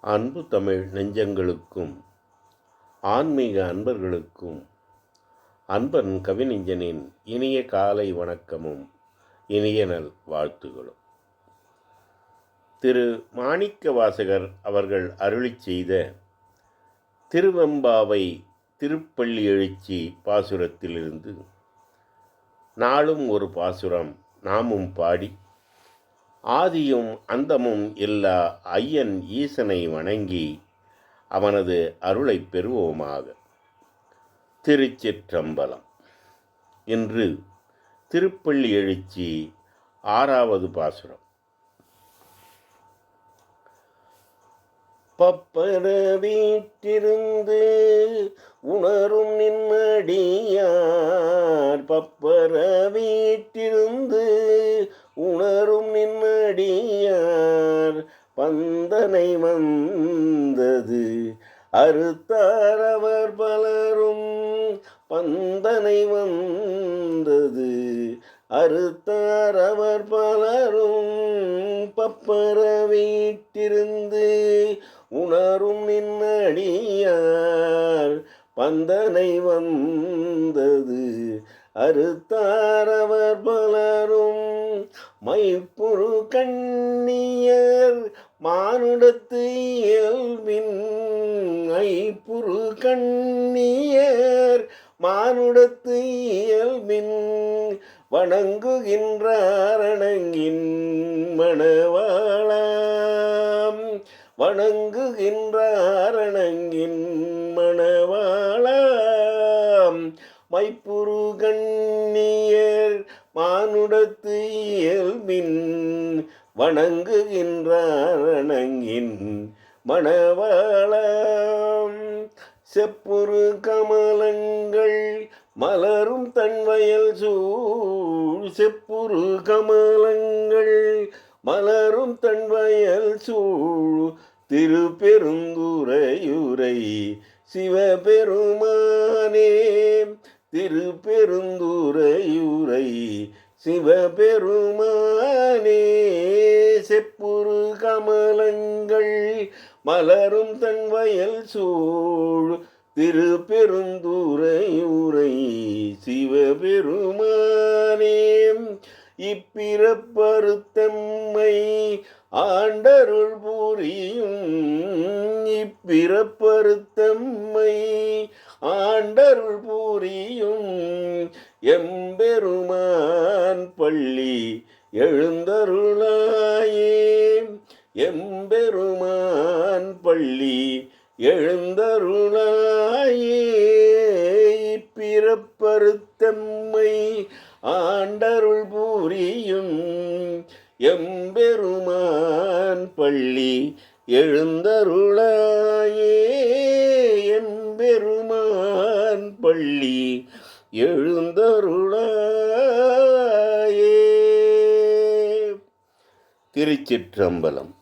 அன்பு தமிழ் நெஞ்சங்களுக்கும் ஆன்மீக அன்பர்களுக்கும் அன்பன் கவிநெஞ்சனின் இனிய காலை வணக்கமும் இனிய நல் வாழ்த்துகளும். திரு. மாணிக்க வாசகர் அவர்கள் அருளிச் செய்த திருவெம்பாவை திருப்பள்ளி எழுச்சி பாசுரத்திலிருந்து நாளும் ஒரு பாசுரம் நாமும் பாடி ஆதியும் அந்தமும் இல்லா ஐயன் ஈசனை வணங்கி அவனது அருளைப் பெறுவோமாக. திருச்சிற்றம்பலம். இன்று திருப்பள்ளி எழுச்சி ஆறாவது பாசுரம். பப்பர வீட்டிருந்து உணரும் நிம்மடியார் பப்பர வீட்டிருந்து உணரும் வந்தனை பந்தனை வந்தது அறுத்தாரவர் பலரும் பந்தனை வந்தது. அறுத்தாரவர் பலரும் பப்பர வீட்டிருந்து உணரும் நின்னடியார் பந்தனை வந்தது. அறுத்தாரவர் பலரும் மைப்புரு கண்ணியர் மானுடத்து இயல்பின் ஐப்புரு கண்ணியர். மானுடத்து இயல்பின் வணங்குகின்றாரணங்கின் மணவாளாம். வணங்குகின்றாரணங்கின் மணவாளாம். மைப்புரு கண்ணியர் மானுடத்து இயல்பின் வணங்குகின்றாரணங்கின் மணவாளாம். செப்புரு கமலங்கள் மலரும் தன்வயல் சூழ். செப்புரு கமலங்கள் மலரும் தன்வயல் சூழ். திருப்பெருங்குறையுரை சிவபெருமானே திருப்பெருந்துரையுரை சிவபெருமானே செப்புரு கமலங்கள் மலரும் தன் வயல் சூழ் திருப்பெருந்துரையுரை சிவபெருமானே. இப்பிறப்பருத்தம்மை ஆண்டருள் புரியும் இப்பிறப்பருத்தம்மை ஆண்டருள் பூரியும் எம்பெருமான் பள்ளி எழுந்தருளாயே. எம்பெருமான் பள்ளி எழுந்தருளாயே. பிறப்பருத்தம்மை ஆண்டருள் பூரியும் எம்பெருமான் பள்ளி எழுந்தருளாயே. எம்பெருமான் பள்ளி எழுந்தருளாயே. திருச்சிற்றம்பலம்.